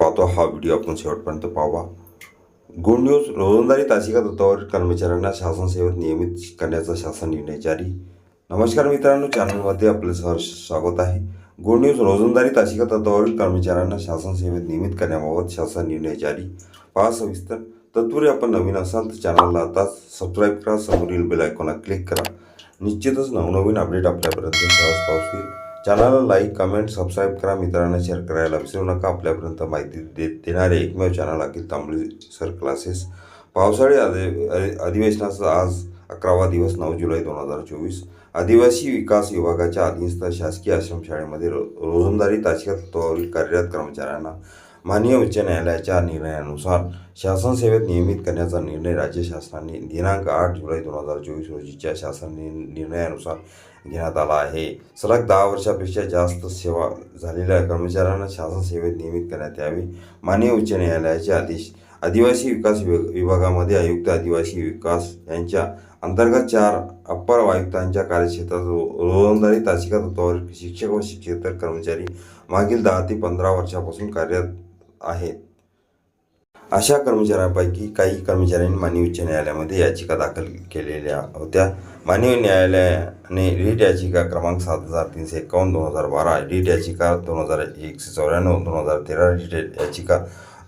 पाहतो हा व्हिडिओ आपण शेवटपर्यंत पाहावा. गुड न्यूज रोजंदारी तासिका तत्वावरील कर्मचाऱ्यांना शासन सेवेत नियमित करण्याचा शासन निर्णय जारी. नमस्कार मित्रांनो चॅनलमध्ये आपलं सहर्ष स्वागत आहे. गुड न्यूज रोजंदारी तासिका तत्वावरील कर्मचाऱ्यांना शासन सेवेत नियमित करण्याबाबत शासन निर्णय जारी. पहा सविस्तर. तत्पूर्वी आपण नवीन असाल तर चॅनलला आता सबस्क्राईब करा. समोरील बेल आयकॉनला क्लिक करा. निश्चितच नवनवीन अपडेट आपल्यापर्यंत सहज पाहतील चॅनलला लाईक कमेंट सबस्क्राईब करा. मित्रांना शेअर करायला विसरू नका. आपल्यापर्यंत माहिती देत देणारे एकमेव channel Akhil Tambale sir classes. पावसाळी अधि अधिवेशनाचा आज अकरावा दिवस नऊ जुलै दोन हजार चोवीस. आदिवासी विकास विभागाच्या अधीनस्थ शासकीय आश्रमशाळेमध्ये रो रोजंदारी तासिका तत्वावरील कार्यरत कर्मचाऱ्यांना माननीय उच्च न्यायालयाच्या निर्णयानुसार शासन सेवेत नियमित करण्याचा निर्णय राज्य शासनाने दिनांक आठ जुलै दोन हजार चोवीस रोजीच्या शासन निर्णयानुसार घेण्यात आला आहे. सलग दहा वर्षापेक्षा जास्त सेवा झालेल्या कर्मचाऱ्यांना शासन सेवेत नियमित करण्यात यावे माननीय उच्च न्यायालयाचे आदेश. आदिवासी विकास विभागामध्ये आयुक्त आदिवासी विकास यांच्या अंतर्गत चार अप्पर आयुक्तांच्या कार्यक्षेत्रात रोजंदारी तासिका तत्वावर शिक्षक व शिक्षेतर कर्मचारी मागील दहा ते पंधरा वर्षापासून कार्यरत आहेत. अशा कर्मचाऱ्यांपैकी काही कर्मचाऱ्यांनी मानवी उच्च न्यायालयामध्ये याचिका दाखल केलेल्या होत्या. मानवी न्यायालयाने रीट याचिका क्रमांक सात हजार तीनशे एकावन्न दोन हजार बारा रीट याचिका दोन हजार एकशे चौऱ्याण्णव दोन हजार तेरा रीट याचिका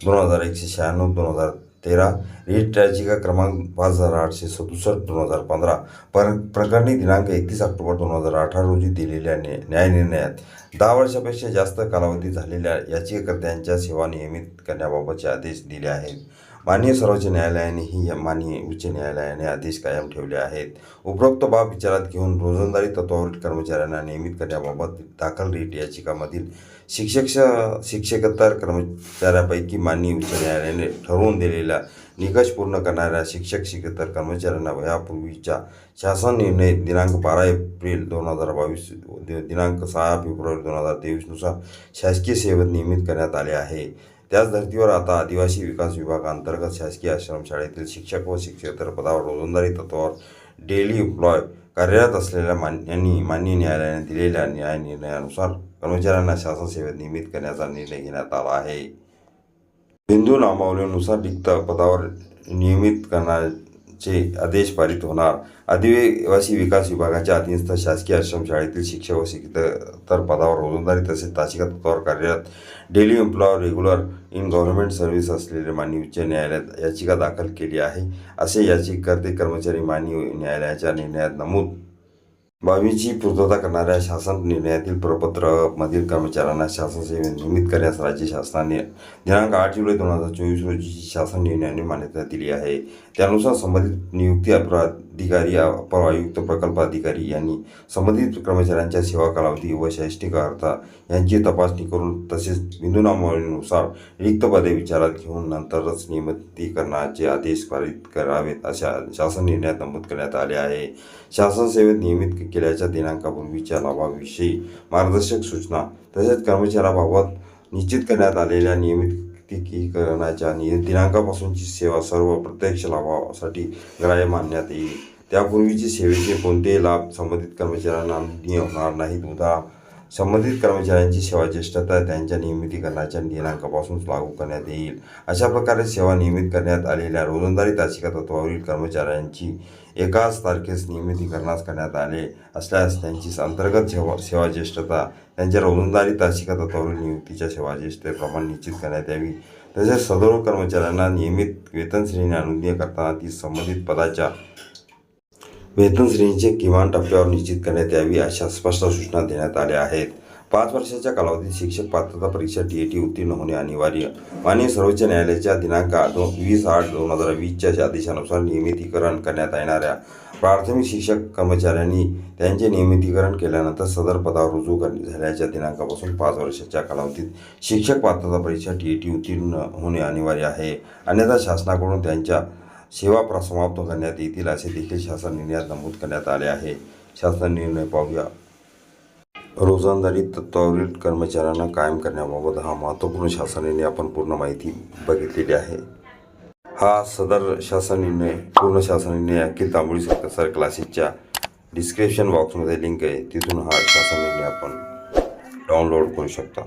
दोन हजार एकशे शहाण्णव दोन हजार तेरा रीट याचिका क्रमांक पाच हजार आठशे सदुसष्ट दोन हजार पंधरा. पर प्रकरणी दिनांक एकतीस ऑक्टोबर दोन हजार अठरा रोजी दिलेल्या न्या न्यायनिर्णयात दहा वर्षापेक्षा जास्त कालावधी झालेल्या याचिकाकर्त्यांच्या सेवा नियमित करण्याबाबतचे आदेश दिले आहेत. माननीय सर्वोच्च न्यायालयानेही या माननीय उच्च न्यायालयाने आदेश कायम ठेवले आहेत. उपरोक्त बाब विचारात घेऊन रोजंदारी तत्वावरील कर्मचाऱ्यांना नियमित करण्याबाबत दाखल रीट याचिकामधील शिक्षक शिक्षकतर कर्मचाऱ्यापैकी माननीय उच्च न्यायालयाने ठरवून दिलेला निकष पूर्ण करणाऱ्या शिक्षक शिक्षकेतर कर्मचाऱ्यांना यापूर्वीच्या शासन निर्णय दिनांक बारा एप्रिल दोन हजार बावीस दिनांक सहा फेब्रुवारी दोन हजार तेवीसनुसार शासकीय सेवेत नियमित करण्यात आले आहे. त्याच धर्तीवर आता आदिवासी विकास विभागाअंतर्गत शासकीय आश्रमशाळेतील शिक्षक व शिक्षकेतर पदावर रोजंदारी तत्वावर डेली एम्प्लॉय कार्यरत असलेल्या मान यांनी न्यायालयाने दिलेल्या न्याय निर्णयानुसार कर्मचाऱ्यांना शासन सेवेत नियमित करण्याचा निर्णय घेण्यात आला आहे. बिंदू नामावलीनुसार रिक्त पदावर नियमित चे आदेश पारित होणार. आदिवासी विकास विभागाच्या अधीनस्थ शासकीय आश्रमशाळेतील शिक्षक व शिक्षकेतर पदावर रोजंदारी तसेच तासिका तत्वावर कार्यरत daily employer regular in government service असलेले माननीय उच्च न्यायालयात याचिका दाखल केली आहे. असे याचिकाकर्ते कर्मचारी माननीय न्यायालयाच्या निर्णयात नमूद बावीसची पूर्तता करणाऱ्या शासन निर्णयातील प्रपत्रमधील कर्मचाऱ्यांना शासन सेवेत नियमित करण्यास राज्य शासनाने दिनांक आठ जुलै दोन हजार चोवीस रोजी शासन निर्णयाने मान्यता दिली आहे. त्यानुसार संबंधित नियुक्ती अधिकारी अपर आयुक्त प्रकल्प अधिकारी यांनी संबंधित कर्मचाऱ्यांच्या सेवा कालावधी व शैक्षणिक अर्था यांची तपासणी करून तसेच बिंदूनामावळीनुसार रिक्त पदे विचारात घेऊन नंतरच नियमितीकरणाचे आदेश पारित करावेत अशा शासन निर्णयात नमूद करण्यात आले आहे. शासन सेवेत नियमित केल्याच्या दिनांकापूर्वीच्या लाभाविषयी मार्गदर्शक सूचना तसेच कर्मचाऱ्याबाबत निश्चित करण्यात आलेल्या नियमितीकरणाच्या नि दिनांकापासूनची सेवा सर्व प्रत्यक्ष लाभासाठी ग्राह्य मानण्यात येईल. त्यापूर्वीची सेवेचे कोणतेही लाभ संबंधित कर्मचाऱ्यांना होणार नाहीत. उदा संबंधित कर्मचाऱ्यांची सेवा ज्येष्ठता त्यांच्या नियमितीकरणाच्या दिनांकापासून लागू करण्यात येईल. अशा प्रकारे सेवा नियमित करण्यात आलेल्या रोजंदारी तासिका तत्वावरील कर्मचाऱ्यांची एकाच तारखेस नियमितीकरणास करण्यात आले असल्यास त्यांची अंतर्गत सेवा सेवा ज्येष्ठता त्यांच्या रोजंदारी तासिका तत्वावरील नियुक्तीच्या सेवा ज्येष्ठतेप्रमाणे निश्चित करण्यात यावी. तसेच सदर कर्मचाऱ्यांना नियमित वेतन श्रेणी अनुज्ञेय करताना ती संबंधित पदाच्या वेतन श्रेणीचे किमान टप्प्यावर निश्चित करण्यात यावी अशा स्पष्ट सूचना देण्यात आल्या आहेत. पाच वर्षाच्या कालावधीत शिक्षक पात्रता परीक्षा टी ए टी उत्तीर्ण होणे अनिवार्य. माननीय सर्वोच्च न्यायालयाच्या दिनांक दोन वीस आठ दोन हजार वीसच्या आदेशानुसार नियमितीकरण करण्यात येणाऱ्या प्राथमिक शिक्षक कर्मचाऱ्यांनी त्यांचे नियमितीकरण केल्यानंतर सदर पदावर रुजू कर झाल्याच्या दिनांकापासून पाच वर्षाच्या कालावधीत शिक्षक पात्रता परीक्षा टी ए टी उत्तीर्ण होणे अनिवार्य आहे. अन्यथा शासनाकडून त्यांच्या सेवा प्र समाप्त करण्यात येतील असे देखील शासन निर्णयात नमूद करण्यात आले आहे. शासन निर्णय पाहूया. रोजंदारी तत्वावरील कर्मचाऱ्यांना कायम करण्याबाबत हा महत्त्वपूर्ण शासन निर्णय आपण पूर्ण माहिती बघितलेली आहे. हा सदर शासन निर्णय पूर्ण शासन निर्णय अखिल तांबोळी सर सर क्लासेसच्या डिस्क्रिप्शन बॉक्समध्ये लिंक आहे. तिथून हा शासन निर्णय आपण डाउनलोड करू शकता.